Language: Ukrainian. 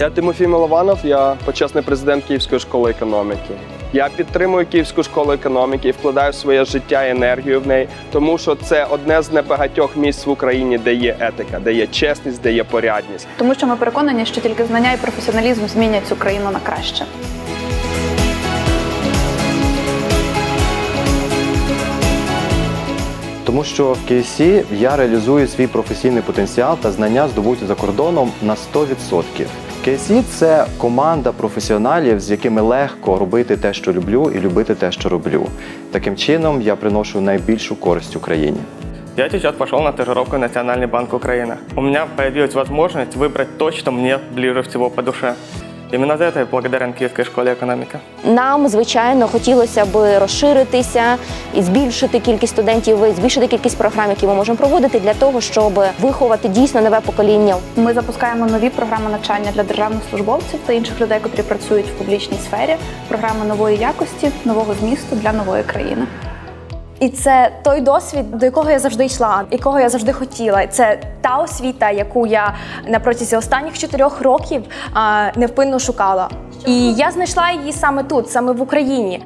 Я Тимофій Милованов, я почесний президент Київської школи економіки. Я підтримую Київську школу економіки і вкладаю своє життя і енергію в неї, тому що це одне з небагатьох місць в Україні, де є етика, де є чесність, де є порядність. Тому що ми переконані, що тільки знання і професіоналізм змінять цю країну на краще. Тому що в KSC я реалізую свій професійний потенціал та знання здобуті за кордоном на 100%. KSC – це команда професіоналів, з якими легко робити те, що люблю, і любити те, що роблю. Таким чином я приношу найбільшу користь Україні. Я сейчас пошел на стажировку в Национальный банк Украины. У меня появилась возможность выбрать то, что мне ближе всего по душе. Именно за это я благодарен Киевской школе экономики. Нам, звичайно, хотілося б розширитися і збільшити кількість студентів, збільшити кількість програм, які ми можемо проводити для того, щоб виховати дійсно нове покоління. Ми запускаємо нові програми навчання для державних службовців та інших людей, котрі працюють в публічній сфері. Програми нової якості, нового змісту для нової країни. І це той досвід, до якого я завжди йшла, якого я завжди хотіла. Це та освіта, яку я на протязі останніх чотирьох років невпинно шукала. І я знайшла її саме тут, саме в Україні.